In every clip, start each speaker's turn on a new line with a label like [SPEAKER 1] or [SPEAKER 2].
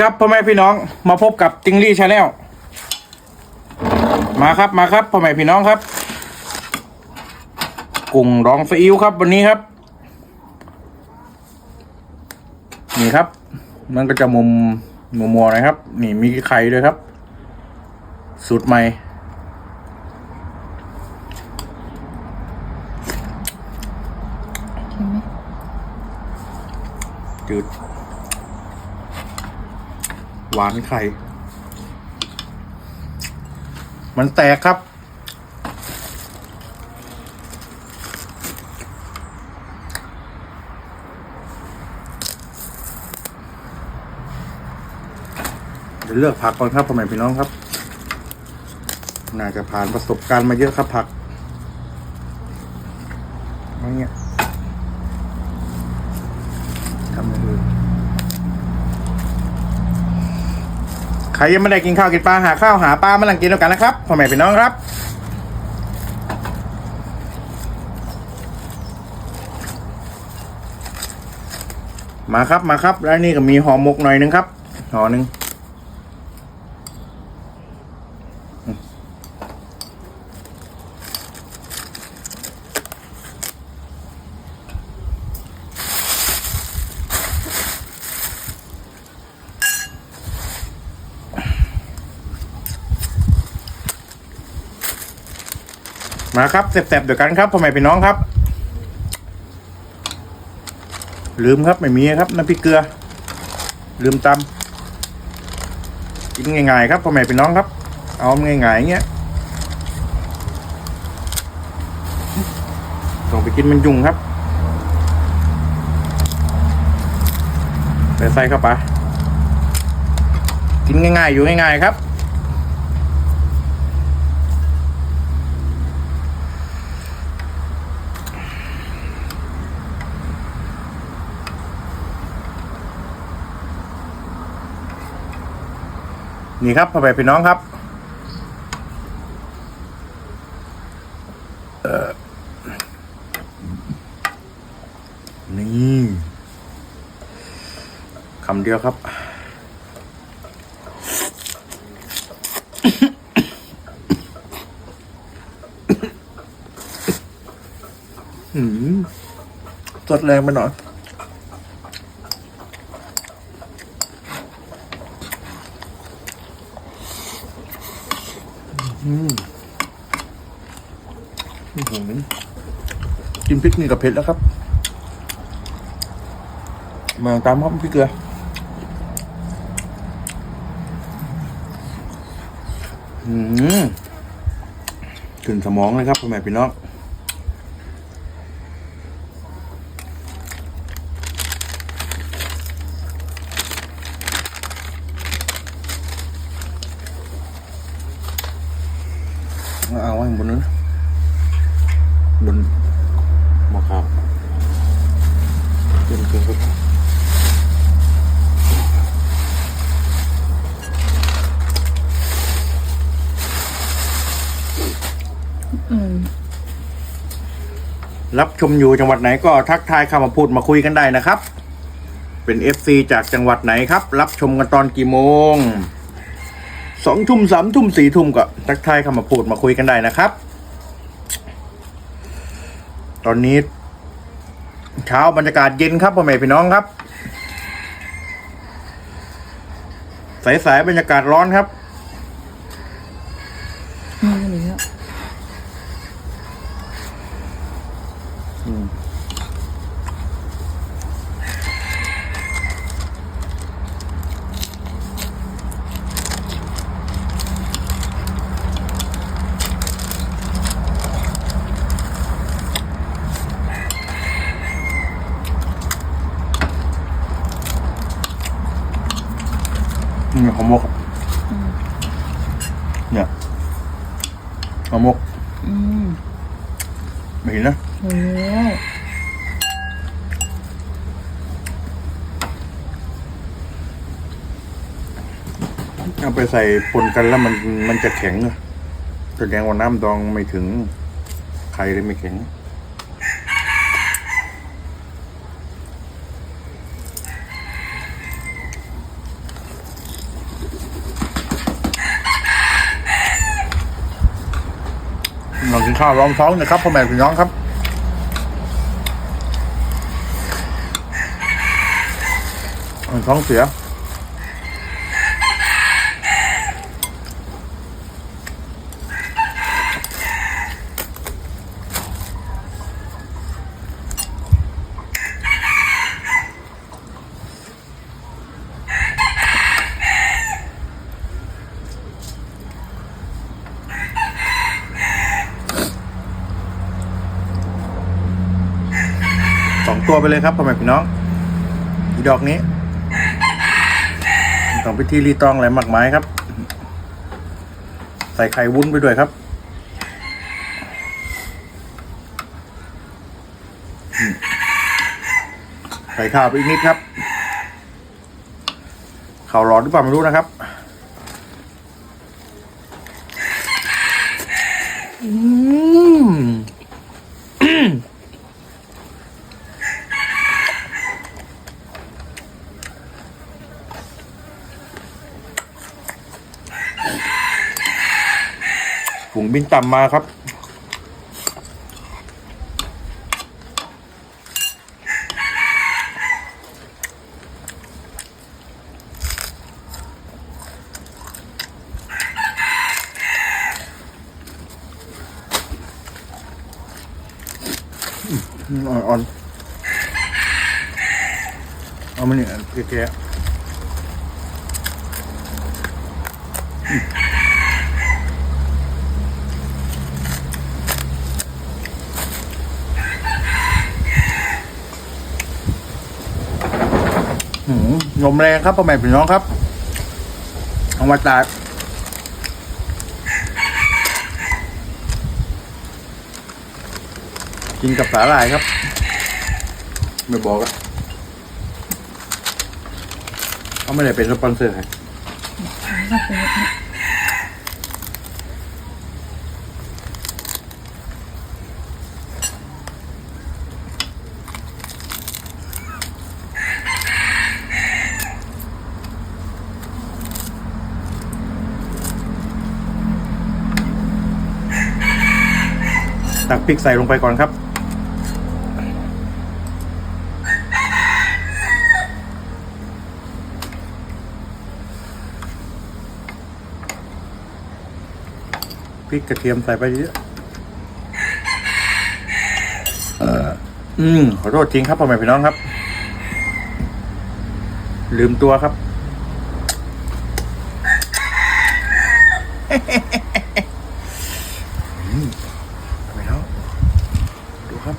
[SPEAKER 1] ครับพ่อแม่พี่น้องมาพบกับติงลี่ชาแนลมาครับมาครับพ่อแม่พี่น้องครับ กุ้งดองซีอิ๊วครับ วันนี้ครับ นี่ครับ มันก็จะมุมมัวมัวๆหนะครับ นี่มีไข่ด้วยครับ สูตรใหม่
[SPEAKER 2] ใช่ไหม
[SPEAKER 1] จืด หวานไข่ มันแตกครับเดี๋ยวเลือกผักก่อนครับพ่อแม่พี่น้องครับ น่าจะผ่านประสบการณ์มาเยอะครับผักอะไรเงี้ยทำอย่างอื่น ใครยังไม่ได้กินข้าวกินปลาหาข้าวหาปลามาลังกินด้วยกันนะครับพ่อแม่พี่น้องครับมาครับมาครับ แล้วนี่ก็มีห่อหมกหน่อยนึงครับห่อหนึ่ง มาครับเสร็จๆเดียวกันครับพ่อแม่พี่น้องครับ ลืมครับไม่มีครับน้ำพริกเกลือ ลืมตำกินง่ายๆครับพ่อแม่พี่น้องครับ เอาง่ายๆอย่างเงี้ยส่งไปกินมันยุ่งครับใส่ใส่เข้าไปกินง่ายๆอยู่ง่ายๆครับ นี่ครับพ่อแม่พี่น้องครับเออนี่คำเดียวครับหืมสดแรงไปหน่อย อื้อหือกิ นพริกนี่กับเผ็ดแล้วครับ มาตามครับพริกเกลืออืมขึ้นสมองเลยครับพ่อแม่พี่น้องเอาไว้บนนั้น บนหมอขาวเป็นเครื่องครับ
[SPEAKER 2] อืม
[SPEAKER 1] รับชมอยู่จังหวัดไหนก็ทักทายเข้ามาพูดมาคุยกันได้นะครับ เป็น FC จากจังหวัดไหนครับ รับชมกันตอนกี่โมงสองทุ่มสามทุ่มสี่ทุ่มก็ทักทายเข้ามาพูดมาคุยกันได้นะครับ ตอนนี้เช้าบรรยากาศเย็นครับพ่อแม่พี่น้องครับ สายๆบรรยากาศร้อนครับ
[SPEAKER 2] มีกันอีกแล้ว
[SPEAKER 1] นี่ หอมมกครับเนี่ยหอมมก
[SPEAKER 2] อืม
[SPEAKER 1] ไม่เห็นนะ
[SPEAKER 2] โอ้
[SPEAKER 1] เอาไปใส่ปนกันแล้วมันมันจะแข็งอะแสดงว่าน้ำดองไม่ถึงไข่เลยไม่แข็ง มากินข้าวรองท้องนะครับพ่อแม่พี่น้องครับท้องเสีย ตัวไปเลยครับพ่อแม่พี่น้องอีดอกนี้ต้องพิธีรีตองอะไรมากมายครับ ใส่ไข่วุ้นไปด้วยครับใส่ข้าวไปอีกนิดครับข่าวร้อนหรือเปล่าไม่รู้นะครับ อืม ฝูงบิน ต่ำมาครับ อ่อนๆเอามาเนี่ยแก่ๆหืม ลมแรงครับพ่อแม่พี่น้องครับเอามาตากกินกับสาหร่ายครับ ไม่บอกอะเขาไม่ได้เป็นสปอนเซอร์ให้
[SPEAKER 2] ก็เป็นแบบนี้
[SPEAKER 1] ตักพริกใส่ลงไปก่อนครับ พริกกระเทียมใส่ไปเยอะเอออืมขอโทษจริงครับพ่อแม่พี่น้องครับ ลืมตัวครับ อืมไปแล้ว ดู ครับ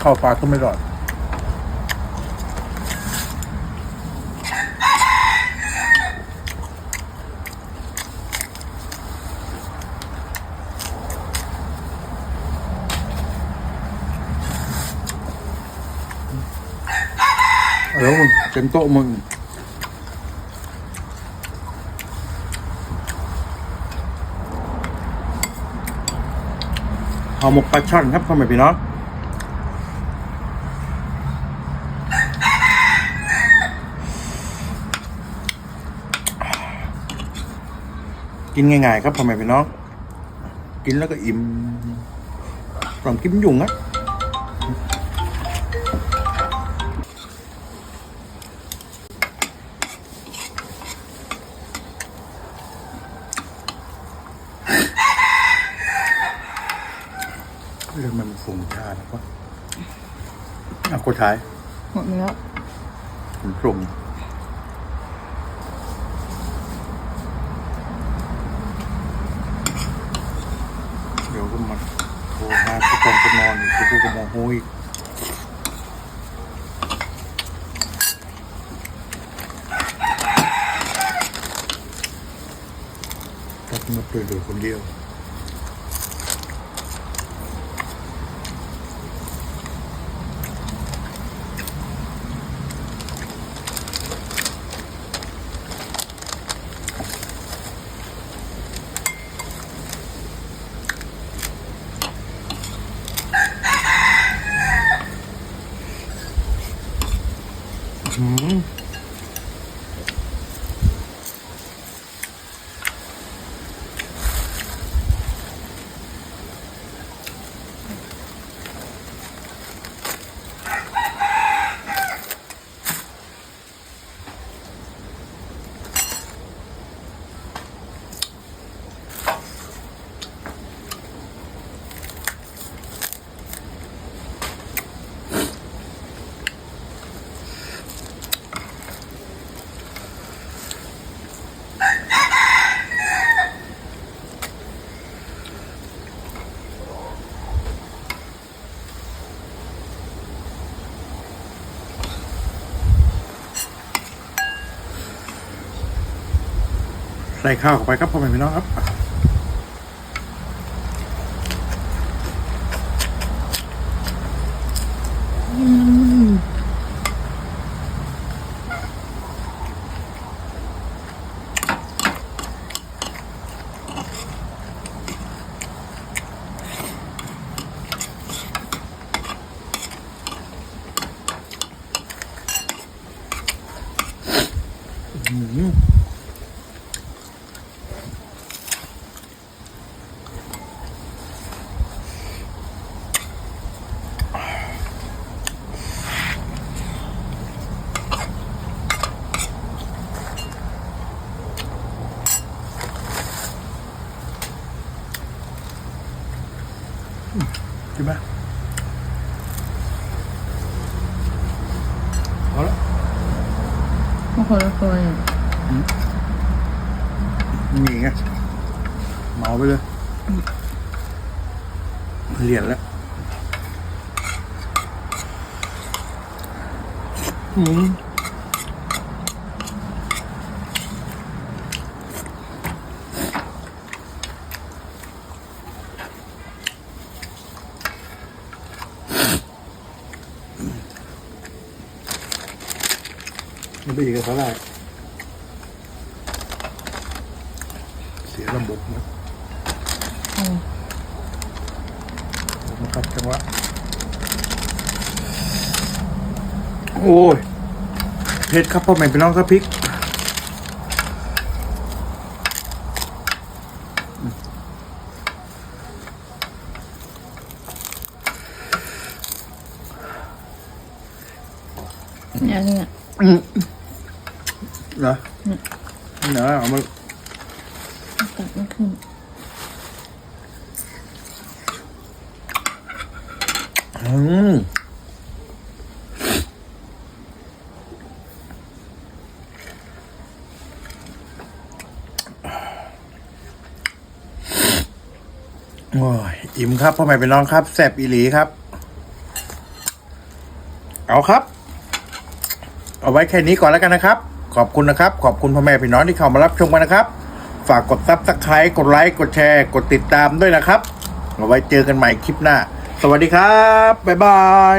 [SPEAKER 1] เข้าปลาก็ไม่รอด เออมึงเต็มโต๊ะมึงห่อหมกปลาช่อนครับพ่อแม่พี่น้องกินง่ายๆครับพ่อแม่พี่น้อง กินแล้วก็อิ่มต้องกินยุ่งอะ อะคนท้าย
[SPEAKER 2] หมดแล้ว
[SPEAKER 1] ผมพรมเดี๋ยวก็มาโทรหาผู้กองจะนอนอยู่ผู้กองมองโห้ยก็มาเปิดดูคนเดียว ใส่ข้าวเข้าไปครับพ่อแม่พี่น้องครับ
[SPEAKER 2] คนละตัวเนี่ย
[SPEAKER 1] มีไงเมาไปเลยเหรียญแล้วอืม ไม่ดีกับเขาได้เสียระบบนะ
[SPEAKER 2] อืม
[SPEAKER 1] ผมครับจังหวะโอ้ยเผ็ดครับพ่อแม่พี่น้องครับพริก
[SPEAKER 2] เนี่ยเนี่ย
[SPEAKER 1] อืม เหรอเนาะเอามา
[SPEAKER 2] ตัดไม่ขึ้น
[SPEAKER 1] อืมโอ้ยอิ่มครับพ่อแม่พี่น้องครับแซ่บอีหลีครับ เอาครับ เอาไว้แค่นี้ก่อนแล้วกันนะครับ ขอบคุณนะครับ ขอบคุณพ่อแม่พี่น้องที่เข้ามารับชมกันนะครับ ฝากกดซับสไครต์กดไลค์กดแชร์ กดติดตามด้วยนะครับเอาไว้เจอกันใหม่คลิปหน้า สวัสดีครับ บ๊ายบาย